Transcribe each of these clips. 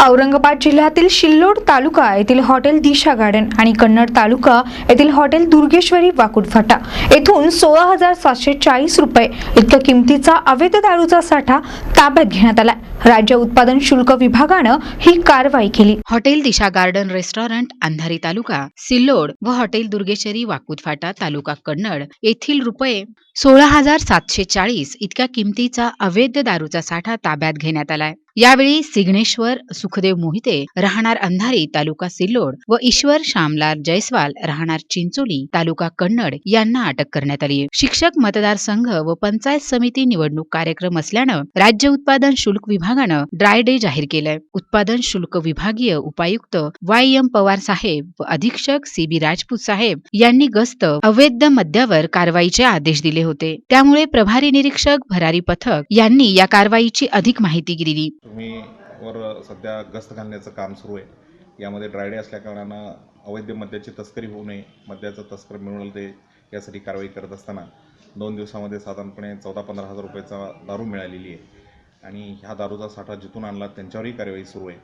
औरंगाबाद जिल्ह्यातील शिल्लोड तालुका येथील hotel Disha garden आणि कन्नड तालुका येथील हॉटेल दुर्गेश्वरी वाकुट फाटा. येथून सोळा हजार सातशे चाळीस रुपये इतक्या किमतीचा अवैध दारूचा साठा ताब्यात घेण्यात आला राज्य उत्पादन शुल्क विभागानं ही कारवाई केली. Hotel Disha garden restaurant Andhari taluka Sillod व हॉटेल दुर्गेश्वरी वाकुतफाटा तालुका कन्नड येथील रुपये सोळा हजार सातशे चाळीस इतक्या किमतीचा अवैध दारूचा साठा ताब्यात घेण्यात आलाय. यावेळी सिग्नेश्वर सुखदेव मोहिते राहणार अंधारी तालुका सिल्लोड व ईश्वर श्यामलाल जयस्वाल राहणार चिंचोली तालुका कन्नड यांना अटक करण्यात आली. शिक्षक मतदारसंघ व पंचायत समिती निवडणूक कार्यक्रम असल्यानं राज्य उत्पादन शुल्क विभागानं ड्राय डे जाहीर केलंय. उत्पादन शुल्क विभागीय उपायुक्त वाय एम पवार साहेब व अधीक्षक सी बी राजपूत साहेब यांनी गस्त अवैध मद्यावर कारवाईचे आदेश दिले होते. त्यामुळे प्रभारी निरीक्षक भरारी पथक यांनी या कारवाईची अधिक माहिती दिली. तुम्ही वर सध्या गस्त घालण्याचं काम सुरू आहे. यामध्ये ड्रायडे असल्याकारणानं अवैध मद्याची तस्करी होऊ नये मद्याचं तस्कर मिळवलं ते यासाठी कारवाई करत असताना दोन दिवसामध्ये साधारणपणे चौदा पंधरा हजार रुपयाचा दारू मिळालेली आहे. आणि ह्या दारूचा साठा जिथून आणला त्यांच्यावरही कारवाई सुरू आहे.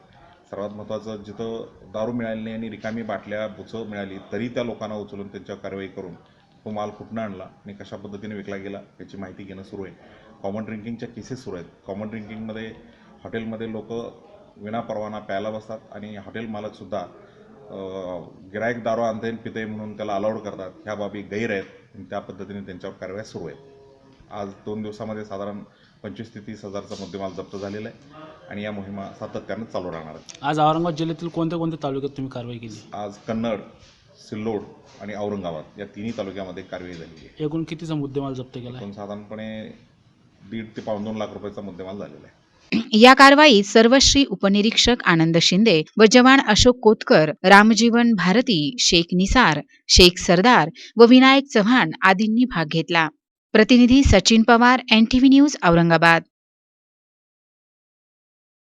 सर्वात महत्त्वाचं जिथं दारू मिळाली नाही आणि रिकामी बाटल्या बुचं मिळाली तरी त्या लोकांना उचलून त्यांच्यावर कारवाई करून तो माल कुठनं आणला आणि कशा पद्धतीने विकला गेला याची माहिती घेणं सुरू आहे. कॉमन ड्रिंकिंगच्या केसेस सुरू आहेत. कॉमन ड्रिंकिंगमध्ये हॉटेलमध्ये लोक विनापरवाना प्यायला बसतात आणि हॉटेल मालकसुद्धा गिरायक दारू आणते आणि पिते म्हणून त्याला अलाउड करतात. ह्या बाबी गैर आहेत आणि त्या पद्धतीने त्यांच्यावर कारवाई सुरू आहे आज दोन दिवसामध्ये साधारण पंचवीस ते तीस हजारचा मुद्देमाल जप्त झालेला आहे आणि या मोहिमा सातत्यानं चालू राहणार आहेत आज औरंगाबाद जिल्ह्यातील कोणत्या कोणत्या तालुक्यात तुम्ही कारवाई केली? आज कन्नड सिल्लोड आणि औरंगाबाद या तिन्ही तालुक्यामध्ये कारवाई झालेली आहे. एकूण कितीचा मुद्देमाल जप्त केला साधारणपणे दीड ते पाऊण दोन लाख रुपयाचा मुद्देमाल झालेला आहे. या कारवाईत सर्वश्री उपनिरीक्षक आनंद शिंदे व जवान अशोक कोतकर रामजीवन भारती शेख निसार शेख सरदार व विनायक चव्हाण आदींनी भाग घेतला. प्रतिनिधी सचिन पवार एनटीव्ही न्यूज औरंगाबाद.